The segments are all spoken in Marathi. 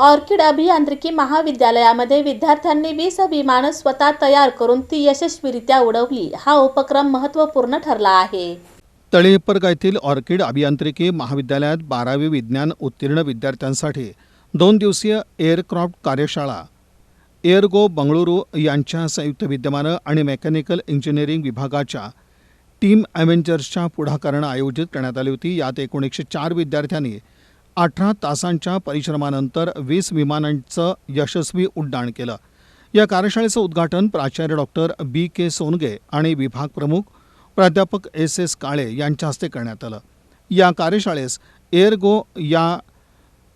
ऑर्किड अभियांत्रिकी महाविद्यालयामध्ये विद्यार्थ्यांनी वीस विमानं स्वतः तयार करून ती यशस्वीरित्या उडवली हा उपक्रम महत्त्वपूर्ण ठरला आहे तळेपर्ग येथील ऑर्किड अभियांत्रिकी महाविद्यालयात बारावी विज्ञान उत्तीर्ण विद्यार्थ्यांसाठी दोन दिवसीय एअरक्राफ्ट कार्यशाळा एअरगो बंगळुरू यांच्या संयुक्त विद्यमानं आणि मेकॅनिकल इंजिनिअरिंग विभागाच्या टीम ॲव्हेंजर्सच्या पुढाकारानं आयोजित करण्यात आली होती यात एकोणीसशे चार विद्यार्थ्यांनी अठरा तासांच्या परिश्रमानंतर वीस विमानांचं यशस्वी उड्डाण केलं या कार्यशाळेचं उद्घाटन प्राचार्य डॉक्टर बी के सोनगे आणि विभाग प्रमुख प्राध्यापक एस एस काळे यांच्या हस्ते करण्यात आलं या कार्यशाळेस एअरगो या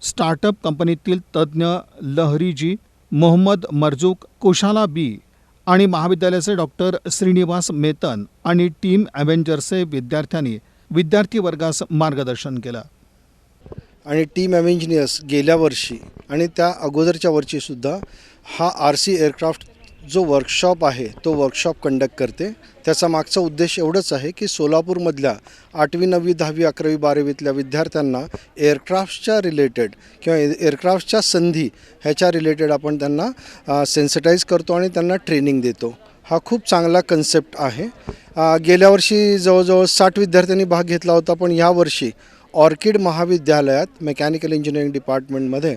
स्टार्टअप कंपनीतील तज्ज्ञ लहरीजी मोहम्मद मर्जूक कुशाला बी आणि महाविद्यालयाचे डॉक्टर श्रीनिवास मेतन आणि टीम अव्हेंजरचे विद्यार्थ्यांनी विद्यार्थी वर्गास मार्गदर्शन केलं आणि टीम अव्हेंजिनियर्स गेल्या वर्षी आणि त्या अगोदरच्या वर्षीसुद्धा हा आर सी एअरक्राफ्ट जो वर्कशॉप आहे तो वर्कशॉप कंडक्ट करते त्याचा मागचा उद्देश एवढंच आहे की सोलापूरमधल्या आठवी नववी दहावी अकरावी बारावीतल्या विद्यार्थ्यांना एअरक्राफ्टच्या रिलेटेड किंवा एअरक्राफ्टच्या संधी ह्याच्या रिलेटेड आपण त्यांना सेन्सिटाईज करतो आणि त्यांना ट्रेनिंग देतो हा खूप चांगला कन्सेप्ट आहे गेल्या वर्षी जवळजवळ साठ विद्यार्थ्यांनी भाग घेतला होता पण यावर्षी ऑर्किड महाविद्यालयात मेकॅनिकल इंजिनिअरिंग डिपार्टमेंटमध्ये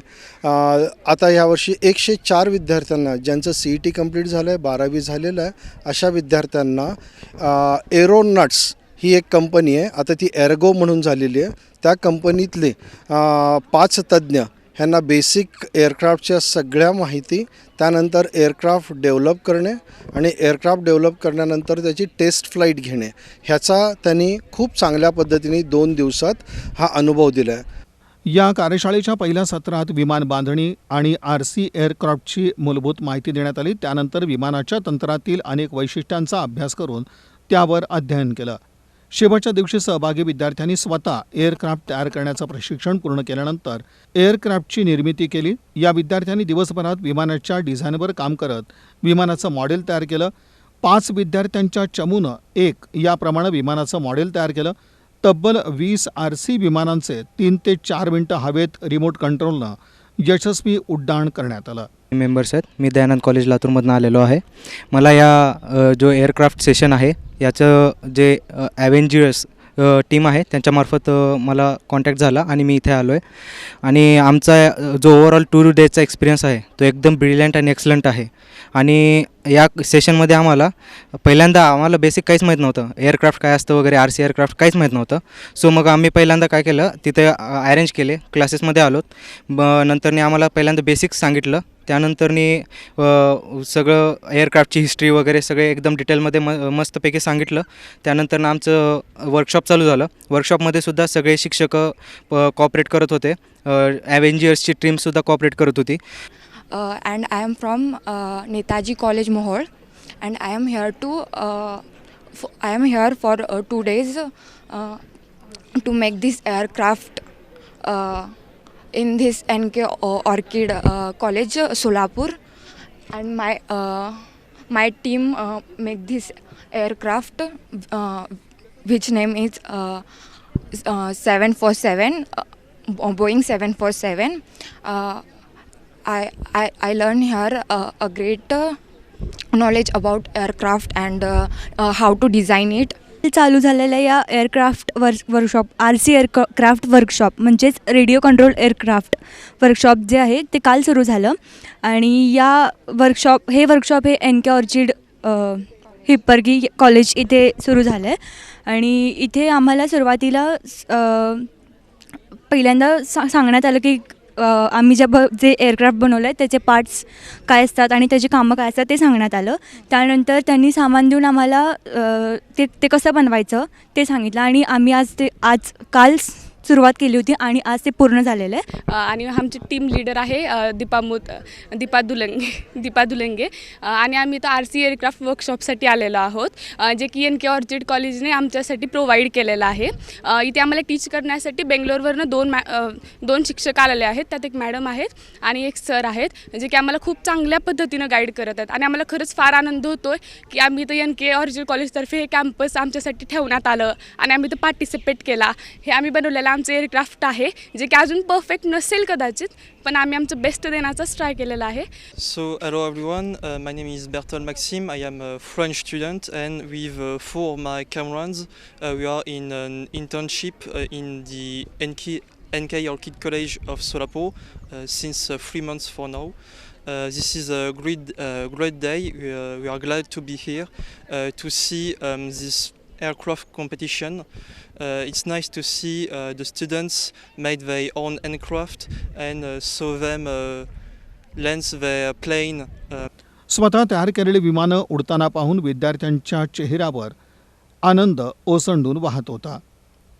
आता यावर्षी एकशे चार विद्यार्थ्यांना ज्यांचं C E e T complete झालं आहे बारावी झालेलं आहे अशा विद्यार्थ्यांना एरोनट्स ही एक कंपनी आहे आता ती एरगो म्हणून झालेली आहे त्या कंपनीतले पाच तज्ज्ञ ह्यांना बेसिक एअरक्राफ्टच्या सगळ्या माहिती त्यानंतर एअरक्राफ्ट डेव्हलप करणे आणि एअरक्राफ्ट डेव्हलप करण्यानंतर त्याची टेस्ट फ्लाईट घेणे ह्याचा त्यांनी खूप चांगल्या पद्धतीने दोन दिवसात हा अनुभव दिला आहे या कार्यशाळेच्या पहिल्या सत्रात विमान बांधणी आणि आर सी एअरक्राफ्टची मूलभूत माहिती देण्यात आली त्यानंतर विमानाच्या तंत्रातील अनेक वैशिष्ट्यांचा अभ्यास करून त्यावर अध्ययन केलं शेवटच्या दिवशी सहभागी विद्यार्थ्यांनी स्वतः एअरक्राफ्ट तयार करण्याचं प्रशिक्षण पूर्ण केल्यानंतर एअरक्राफ्टची निर्मिती केली या विद्यार्थ्यांनी दिवसभरात विमानाच्या डिझाईनवर काम करत विमानाचं मॉडेल तयार केलं पाच विद्यार्थ्यांच्या चमूनं एक याप्रमाणे विमानाचं मॉडेल तयार केलं तब्बल वीस आर सी विमानांचे तीन ते चार मिनटं हवेत रिमोट कंट्रोलनं यशस्वी उड्डाण करण्यात आलं मेंबर्स आहेत मी दयानंद कॉलेज लातूरमधून आलेलो आहे मला या जो एअरक्राफ्ट सेशन आहे याचं जे ॲव्हेंजर्स टीम आहे त्यांच्यामार्फत मला कॉन्टॅक्ट झाला आणि मी इथे आलो आहे आणि आमचा जो ओवरऑल टू डेजचा एक्सपिरियन्स आहे तो एकदम ब्रिलियंट आणि एक्सलंट आहे आणि या सेशनमध्ये आम्हाला पहिल्यांदा आम्हाला बेसिक काहीच माहीत नव्हतं एअरक्राफ्ट काय असतं वगैरे आर सी एअरक्राफ्ट काहीच माहीत नव्हतं सो मग आम्ही पहिल्यांदा काय केलं तिथे अरेंज केले क्लासेसमध्ये आलो नंतरने आम्हाला पहिल्यांदा बेसिक्स सांगितलं त्यानंतरनी सगळं एअरक्राफ्टची हिस्ट्री वगैरे सगळे एकदम डिटेलमध्ये म मस्तपैकी सांगितलं त्यानंतर आमचं वर्कशॉप चालू झालं वर्कशॉपमध्ये सुद्धा सगळे शिक्षक कॉपरेट करत होते ॲव्हेंजियर्सची टीमसुद्धा कॉपरेट करत होती and I am from Netaji college Mohol and I am here to I am here for two days to make this aircraft in this NK Orchid uh, College, uh, Solapur, and my uh, team make this aircraft, which name is 747, Boeing 747. I learn here a great knowledge about aircraft and how to design it. चालू झालेल्या या aircraft work workshop R C air workshop म्हणजेच रेडिओ कंट्रोल एअरक्राफ्ट वर्कशॉप जे आहे ते काल सुरू झालं आणि या वर्कशॉप हे वर्कशॉप हे N K Orchid Hippargi college इथे सुरू झालं आहे आणि इथे आम्हाला सुरुवातीला पहिल्यांदा सा सांगण्यात आलं की आम्ही ज्या ब जे एअरक्राफ्ट बनवलं आहे त्याचे पार्ट्स काय असतात आणि त्याची कामं काय असतात ते सांगण्यात आलं त्यानंतर त्यांनी सामान देऊन आम्हाला ते ते कसं बनवायचं ते सांगितलं आणि आम्ही आज ते आज काल सुरुवात केली होती आणि आज ते पूर्ण झालेलं आहे आणि आमची टीम लीडर आहे दीपा मुत दीपा दुलंगे दीपा दुलंगे आणि आम्ही तर आर सी एअरक्राफ्ट वर्कशॉपसाठी आलेलो आहोत जे की एन के ऑर्चिड कॉलेजने आमच्यासाठी प्रोव्हाइड केलेलं आहे इथे आम्हाला टीच करण्यासाठी बेंगलोरवरनं दोन मॅ दोन शिक्षक आलेले आहेत त्यात एक मॅडम आहेत आणि एक सर आहेत जे की आम्हाला खूप चांगल्या पद्धतीनं गाईड करत आहेत आणि आम्हाला खरंच फार आनंद होतो की आम्ही तर एन के ऑर्चिड कॉलेजतर्फे हे कॅम्पस आमच्यासाठी ठेवण्यात आलं आणि आम्ही तर पार्टिसिपेट केला हे आम्ही बनवलेलं केलेलं आमचं एअरक्राफ्ट आहे जे की अजून परफेक्ट नसेल कदाचित पण आम्ही आमचं बेस्ट देण्याचाच ट्राय केलेला आहे So, hello everyone, uh, my name is Bertrand Maxime. I am a French student, and with uh, four of my comrades, uh, we are in an internship uh, in the NK, NK Orchid College of Solapur uh, since uh, three months for now. Uh, this is a great, uh, great day. We, uh, we are glad to be here uh, to see um, this aircraft competition. Uh, it's nice to see uh, the students made their own aircraft and uh, saw them uh, land their plane. Uh. स्वतः तयार केलेली विमानं उडताना पाहून विद्यार्थ्यांच्या चेहऱ्यावर आनंद ओसंडून वाहत होता